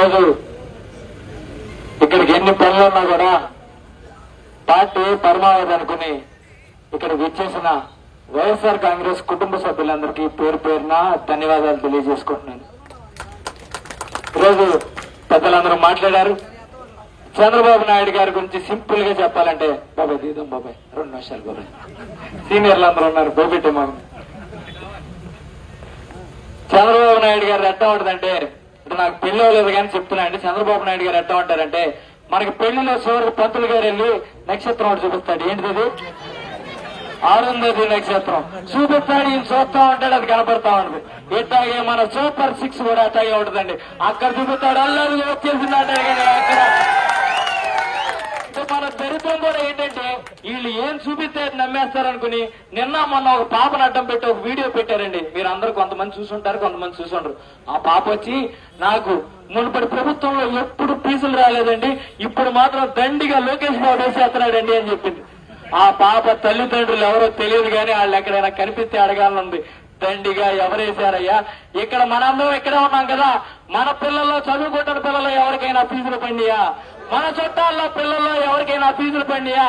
ఈరోజు ఇక్కడికి ఎన్ని పనులు ఉన్నా కూడా పార్టీ పరమావధి అనుకుని ఇక్కడ విచ్చేసిన వైఎస్ఆర్ కాంగ్రెస్ కుటుంబ సభ్యులందరికీ పేరు పేరున ధన్యవాదాలు తెలియజేసుకుంటున్నాను. ఈరోజు పెద్దలందరూ మాట్లాడారు. చంద్రబాబు నాయుడు గారి గురించి సింపుల్గా చెప్పాలంటే బాబాయ్ దీదం బాబాయ్ రెండు నిమిషాలు బాబాయ్. సీనియర్లు అందరూ ఉన్నారు బోబిట్టి మాకు చంద్రబాబు నాయుడు గారు ఎట్ట ఉంటుందంటే నాకు పెళ్ళి అవ్వలేదు కానీ చెప్తున్నా చంద్రబాబు నాయుడు గారు ఎట్లా ఉంటారంటే మనకి పెళ్ళిలో చివరికి పంతులు గారు వెళ్ళి నక్షత్రం ఒకటి చూపిస్తాడు. ఏంటిది అది? ఆరుందది నక్షత్రం. చూపిస్తాడు ఈయన చూస్తా ఉంటాడు అది కనపడతా ఉంటుంది ఇట్లాగే మన సూపర్ సిక్స్ కూడా అట్లాగే ఉంటుందండి. అక్కడ చూపిస్తాడు అల్లరి వచ్చేసింది అక్కడ. దరిద్రం కూడా ఏంటంటే వీళ్ళు ఏం చూపిస్తే నమ్మేస్తారనుకుని నిన్న మొన్న ఒక పాపను అడ్డం పెట్టి ఒక వీడియో పెట్టారండి. మీరు అందరూ కొంతమంది చూసుంటారు కొంతమంది చూసుంటారు ఆ పాప వచ్చి నాకు మునుపటి ప్రభుత్వంలో ఎప్పుడు ఫీజులు రాలేదండి ఇప్పుడు మాత్రం దండిగా లోకేష్ బాబు వేసేస్తున్నాడండి అని చెప్పింది. ఆ పాప తల్లిదండ్రులు ఎవరో తెలియదు కానీ వాళ్ళు ఎక్కడైనా కనిపిస్తే అడగాలనుంది. దండిగా ఎవరేశారయ్యా? ఇక్కడ మనందరం ఇక్కడే ఉన్నాం కదా. మన పిల్లల్లో చదువుకుంటున్న పిల్లలు ఎవరికైనా ఫీజులు పండియా మన చుట్టాల్లో పిల్లల్లో ఎవరికైనా ఫీజులు పండియా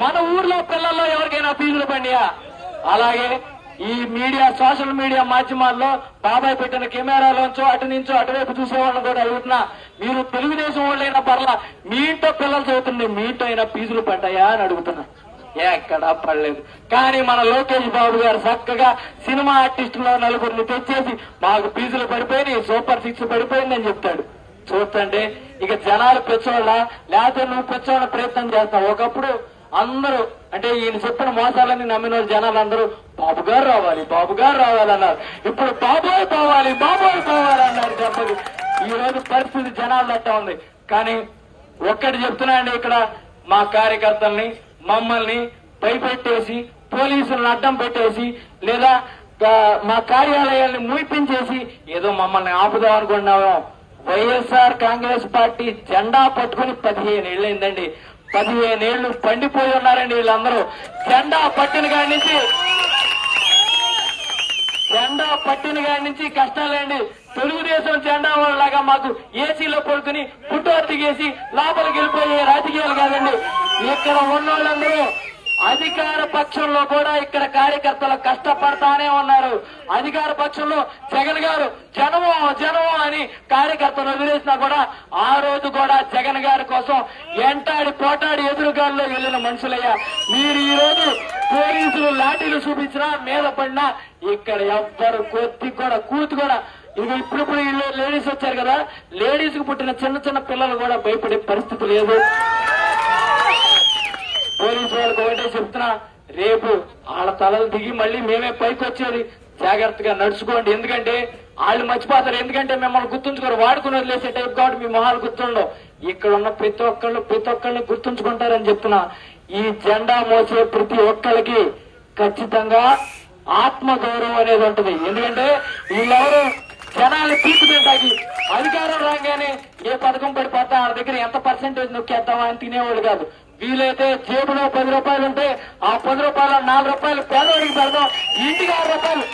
మన ఊర్లో పిల్లల్లో ఎవరికైనా ఫీజులు పండియా అలాగే ఈ మీడియా సోషల్ మీడియా మాధ్యమాల్లో బాబాయ్ పెట్టిన కెమెరాలోంచో అటు నుంచో అటువైపు చూసేవాళ్ళని కూడా అడుగుతున్నా. మీరు తెలుగుదేశం వాళ్ళైనా పర్లా మీ ఇంట్లో పిల్లలు చదువుతుండే మీ ఇంట్లో అయినా ఫీజులు పడ్డాయా అని అడుగుతున్నా. ఎక్కడా పడలేదు. కానీ మన లోకేష్ బాబు గారు చక్కగా సినిమా ఆర్టిస్టులో నలుగురిని తెచ్చేసి మాకు ఫీజులు పడిపోయినాయి సూపర్ సిక్స్ పడిపోయిందని చెప్తాడు. చూస్తుంటే ఇక జనాలు పెచ్చోళ్ళ లేకపోతే నువ్వు పెచ్చోళ్ళ ప్రయత్నం చేస్తావు. ఒకప్పుడు అందరూ అంటే ఈయన చెప్పిన మోసాలని నమ్మిన జనాలు అందరూ బాబు గారు రావాలి బాబు గారు రావాలన్నారు ఇప్పుడు బాబోయ్ పోవాలి బాబోయ్ పోవాలి అన్నారు చెప్పదు ఈ రోజు పరిస్థితి జనాలు అట్టా ఉంది. కానీ ఒక్కటి చెప్తున్నా అండి ఇక్కడ మా కార్యకర్తల్ని మమ్మల్ని భయపెట్టేసి పోలీసులను అడ్డం పెట్టేసి లేదా మా కార్యాలయాల్ని ముయిపించేసి ఏదో మమ్మల్ని ఆపుదాం అనుకున్నాము వైఎస్ఆర్ కాంగ్రెస్ పార్టీ జెండా పట్టుకుని పదిహేను ఏళ్ళైందండి. పదిహేను ఏళ్ళు పండిపోయి ఉన్నారండి వీళ్ళందరూ. జెండా పట్టిన కాడి నుంచి జెండా పట్టిన కాడి నుంచి కష్టాలేండి. తెలుగుదేశం జెండా వాళ్ళలాగా మాకు ఏసీలో పడుకుని పుట్టు అత్తికేసి లోపలికి వెళ్ళిపోయే రాజకీయాలు కాదండి. ఇక్కడ ఉన్న వాళ్ళందరూ అధికార పక్షంలో కూడా ఇక్కడ కార్యకర్తలు కష్టపడతానే ఉన్నారు. అధికార పక్షంలో జగన్ గారు జనము జనము అని కార్యకర్తలు వదిలేసినా కూడా ఆ రోజు కూడా జగన్ గారి కోసం ఎంటాడి పోటాడి ఎదురుగాల్లో వెళ్ళిన మనుషులయ్యా. మీరు ఈ రోజు పోలీసులు లాఠీలు చూపించినా మీద పడినా ఇక్కడ ఎవ్వరు కొద్ది కూడా కూతు కూడా ఇక ఇప్పుడు ఇప్పుడు లేడీస్ వచ్చారు కదా. లేడీస్కు పుట్టిన చిన్న చిన్న పిల్లలు కూడా భయపడే పరిస్థితి లేదు. పోలీసు వాళ్ళకి ఒకటే చెప్తున్నా రేపు వాళ్ళ తలలు దిగి మళ్ళీ మేమే పైకి వచ్చేది. జాగ్రత్తగా నడుచుకోండి. ఎందుకంటే వాళ్ళు మర్చిపోతారు. ఎందుకంటే మిమ్మల్ని గుర్తుంచుకోరు. వాడుకుని వదిలేసే టైప్ కాబట్టి మీ మొహాలు గుర్తుండవు. ఇక్కడ ఉన్న ప్రతి ఒక్కళ్ళు ప్రతి ఒక్కళ్ళని గుర్తుంచుకుంటారని చెప్తున్నా. ఈ జెండా మోసే ప్రతి ఒక్కరికి ఖచ్చితంగా ఆత్మ గౌరవం అనేది ఉంటుంది. ఎందుకంటే వీళ్ళెవరు జనాలు పీకుతుంటాకి అధికారం రాగానే ఏ పథకం పడిపోతా వాళ్ళ దగ్గర ఎంత పర్సెంటేజ్ నొక్కేద్దామా అని తినేవాళ్ళు కాదు. వీలైతే జేబులో పది రూపాయలు ఉంటే ఆ పది రూపాయల నాలుగు రూపాయలు పేదవాడికి పెడదాం. ఇంటికి ఆరు రూపాయలు.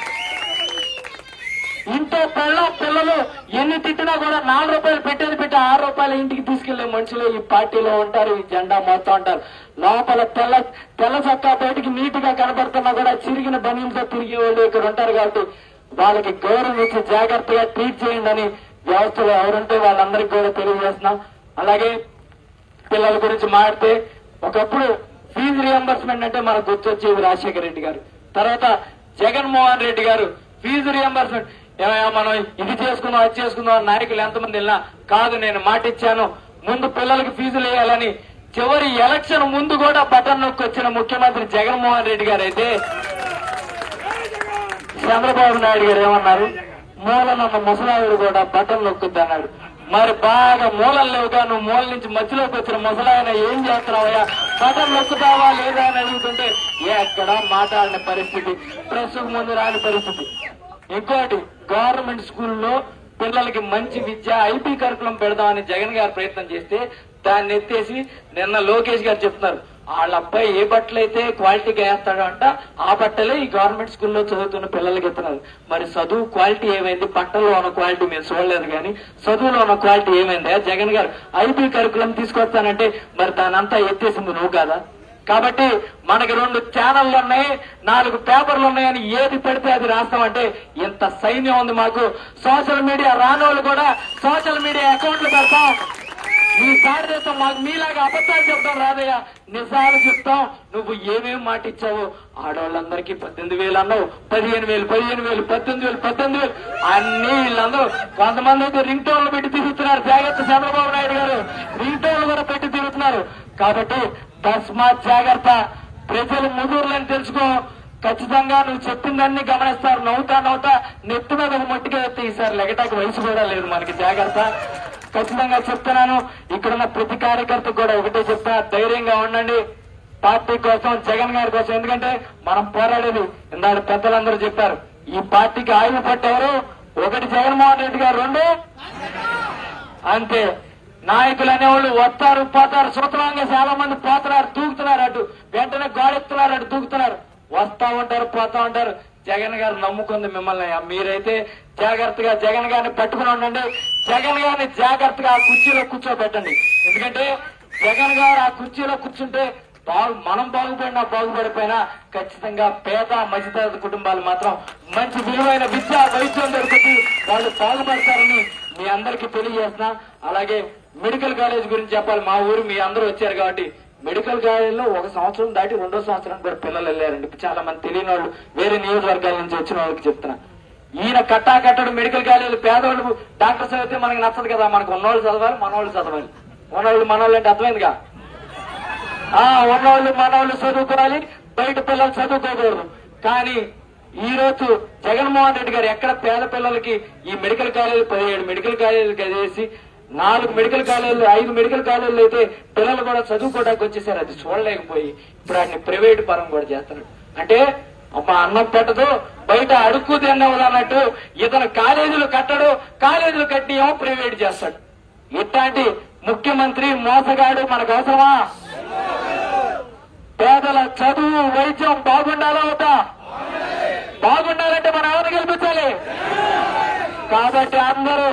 ఇంట్లో పిల్ల పిల్లలు ఎన్ని తిట్టినా కూడా నాలుగు రూపాయలు పెట్టేది పెట్టి ఆరు రూపాయలు ఇంటికి తీసుకెళ్ళే మనుషులు ఈ పార్టీలో ఉంటారు ఈ జెండా మోస్తూ ఉంటారు. లోపల తెల్ల తెల్ల చక్కా బయటికి నీట్గా కనబడుతున్నా కూడా చిరిగిన బనీలతో తిరిగే వాళ్ళు ఇక్కడ ఉంటారు కాబట్టి వాళ్ళకి గౌరవం ఇచ్చి జాగ్రత్తగా ట్రీట్ చేయండి అని వ్యవస్థలో ఎవరుంటే వాళ్ళందరికీ కూడా తెలియజేస్తున్నాం. అలాగే పిల్లల గురించి మాట్లాడితే ఒకప్పుడు ఫీజు రియంబర్స్మెంట్ అంటే మనకు గుర్తొచ్చేది రాజశేఖర రెడ్డి గారు. తర్వాత జగన్మోహన్ రెడ్డి గారు ఫీజు రియంబర్స్మెంట్ ఏమయ్యా మనం ఇది చేసుకుందాం అది చేసుకుందాం నాయకులు ఎంతమంది వెళ్ళినా కాదు నేను మాట ఇచ్చాను. ముందు పిల్లలకి ఫీజులు వేయాలని. చివరి ఎలక్షన్ ముందు కూడా బటన్ నొక్కి వచ్చిన ముఖ్యమంత్రి జగన్మోహన్ రెడ్డి గారు అయితే చంద్రబాబు నాయుడు గారు ఏమన్నారు? మూలనన్న ముసలాయుడు కూడా బటన్ నొక్కుద్ది అన్నాడు మరి బాగా మూలలు లేవుగా నువ్వు మూల నుంచి మధ్యలోకి వచ్చిన ముసలాయన ఏం చేస్తున్నావయ్యా? బటన్ నొక్కుతావా లేదా అని అడుగుతుంటే ఎక్కడ మాట్లాడిన పరిస్థితి ప్రెస్ ముందు రాని పరిస్థితి. ఇంకోటి గవర్నమెంట్ స్కూల్లో పిల్లలకి మంచి విద్య ఐపీ కరికులం పెడదామని జగన్ గారు ప్రయత్నం చేస్తే దాన్ని ఎత్తేసి నిన్న లోకేష్ గారు చెప్తున్నారు. వాళ్ళ అబ్బాయి ఏ బట్టలైతే క్వాలిటీగా వేస్తాడో అంట ఆ బట్టలే ఈ గవర్నమెంట్ స్కూల్లో చదువుతున్న పిల్లలకి ఇస్తున్నారు. మరి చదువు క్వాలిటీ ఏమైంది? బట్టల్లో ఉన్న క్వాలిటీ మేము చూడలేదు కానీ చదువులో ఉన్న క్వాలిటీ ఏమైంది? జగన్ గారు ఐపీ కరికులం తీసుకొస్తానంటే మరి దాని అంతా ఎత్తేసింది నువ్వు కాదా? కాబట్టి మనకి రెండు ఛానళ్ళు ఉన్నాయి నాలుగు పేపర్లు ఉన్నాయని ఏది పెడితే అది రాస్తామంటే ఇంత సైన్యం ఉంది మాకు. సోషల్ మీడియా రానోళ్ళు కూడా సోషల్ మీడియా అకౌంట్లు పెడతాం. ఈసారి చేస్తాం మాకు మీలాగా అబద్ధాలు చెప్తాం రాదయ్య. నిజాలు చెప్తాం. నువ్వు ఏమేం మాట ఇచ్చావు ఆడవాళ్ళందరికీ పద్దెనిమిది వేలు అన్నావు. పదిహేను వేలు పదిహేను వేలు పద్దెనిమిది వేలు పద్దెనిమిది వేలు. అన్ని వీళ్ళందరూ కొంతమంది అయితే రింగ్ టోన్లు పెట్టి తిరుగుతున్నారు. జాగ్రత్త చంద్రబాబు నాయుడు గారు. రింగ్ టోన్లు కూడా పెట్టి తిరుగుతున్నారు. కాబట్టి తస్మాత్ జాగ్రత్త. ప్రజలు ముదురులని తెలుసుకో. ఖచ్చితంగా నువ్వు చెప్పిందన్నీ గమనిస్తారు. నవ్వుతా నవ్వుతా నెత్తి మీద ఒక మట్టిగా ఎత్తే ఈసారి లెగటాకి వయసు కూడా లేదు మనకి. జాగ్రత్త. ఖచ్చితంగా చెప్తున్నాను. ఇక్కడున్న ప్రతి కార్యకర్త కూడా ఒకటే చెప్తా ధైర్యంగా ఉండండి. పార్టీ కోసం జగన్ గారి కోసం. ఎందుకంటే మనం పోరాడేది ఇందాక పెద్దలందరూ చెప్పారు. ఈ పార్టీకి ఆయువు పట్టేవారు ఒకటి జగన్మోహన్ రెడ్డి గారు రెండు అంతే. నాయకులు అనేవాళ్ళు వస్తారు పోతారు. సూత్రంగా చాలా మంది పోతున్నారు దూకుతున్నారు అటు. వెంటనే గోడెత్తున్నారు అటు దూకుతున్నారు వస్తా ఉంటారు పోతా ఉంటారు. జగన్ గారు నమ్ముకుంది మిమ్మల్ని మీరైతే జాగ్రత్తగా జగన్ గారిని పట్టుకుని ఉండండి. జగన్ గారిని జాగ్రత్తగా ఆ కుర్చీలో కూర్చోబెట్టండి. ఎందుకంటే జగన్ గారు ఆ కుర్చీలో కూర్చుంటే బాగు మనం బాగుపడినా బాగుపడిపోయినా ఖచ్చితంగా పేద మధ్యతరగతి కుటుంబాలు మాత్రం మంచి విలువైన విద్య వైద్యం దొరుకుతుంది వాళ్ళు బాగుపడతారని మీ అందరికీ తెలియజేస్తున్నా. అలాగే మెడికల్ కాలేజ్ గురించి చెప్పాలి. మా ఊరు మీ అందరూ వచ్చారు కాబట్టి మెడికల్ కాలేజీలో ఒక సంవత్సరం దాటి రెండో సంవత్సరం కూడా పిల్లలు వెళ్ళారండి. చాలా మంది తెలియని వాళ్ళు వేరే నియోజకవర్గాల నుంచి వచ్చిన వాళ్ళకి చెప్తున్నా. ఈయన కట్టా కట్టడు మెడికల్ కాలేజీలు పేదవాళ్ళు డాక్టర్స్ అయితే మనకి నచ్చదు కదా మనకు ఉన్నవాళ్ళు చదవాలి మనవాళ్ళు చదవాలి. ఉన్నవాళ్ళు మనవాళ్ళు అంటే అర్థమైందిగా? ఆ ఉన్నవాళ్ళు మనవాళ్ళు చదువుకోవాలి బయట పిల్లలు చదువుకోకూడదు. కానీ ఈ రోజు జగన్మోహన్ రెడ్డి గారు ఎక్కడ పేద పిల్లలకి ఈ మెడికల్ కాలేజీలు పదిహేడు మెడికల్ కాలేజీలు చేసి నాలుగు మెడికల్ కాలేజీలు ఐదు మెడికల్ కాలేజీలు అయితే పిల్లలు కూడా చదువుకోవడానికి వచ్చేసారు. అది చూడలేకపోయి ఇప్పుడు వాటిని ప్రైవేట్ పరం కూడా చేస్తున్నాడు. అంటే మా అన్నం పెట్టదు బయట అడుక్కు తిన్నవదు అన్నట్టు ఇతను కాలేజీలు కట్టడు కాలేజీలు కట్టి ఏమో ప్రైవేట్ చేస్తాడు. ఇట్లాంటి ముఖ్యమంత్రి మోసగాడు మనకు అవసరమా? పేదల చదువు వైద్యం బాగుండాలా అవుతా బాగుండాలంటే మనం ఎవరిని గెలిపించాలి. కాబట్టి అందరూ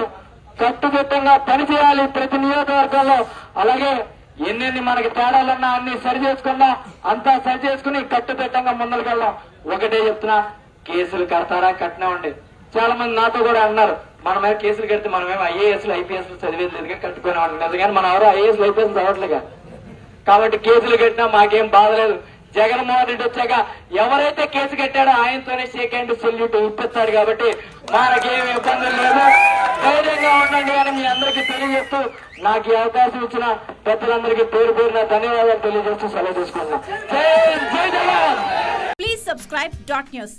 కట్టుదిట్టంగా పనిచేయాలి ప్రతి నియోజకవర్గంలో. అలాగే ఎన్నెన్ని మనకి తేడాలన్నా అన్ని సరి చేసుకున్నా అంతా సరి చేసుకుని కట్టుదిట్టంగా ముందరికెళ్దాం ఒకటే చెప్తున్నా కేసులు కడతారా? కట్టినామండి చాలా మంది నాతో కూడా అన్నారు మన మీద కేసులు కడితే మనమేమో ఐఏఎస్లు ఐపీఎస్లు చదివేది లేదుగా కట్టుకునేవాళ్ళం లేదు కానీ మనం ఎవరు ఐఏఎస్లు ఐపీఎస్ చదవట్లేగా. కాబట్టి కేసులు కట్టినా మాకేం బాధ లేదు. జగన్మోహన్ రెడ్డి వచ్చాక ఎవరైతే కేసు కట్టాడో ఆయనతోనే షేక్ హ్యాండ్ సెల్యూట్ ఇప్పిస్తాడు కాబట్టి మనకేం ఇబ్బందులు లేదు ధైర్యంగా ఉండండి అని మీ అందరికీ తెలియజేస్తూ నాకు ఈ అవకాశం ఇచ్చిన పెద్దలందరికీ పేరు పేరున ధన్యవాదాలు తెలియజేస్తూ సెలవు తీసుకుంటున్నాను. Please subscribe dot news.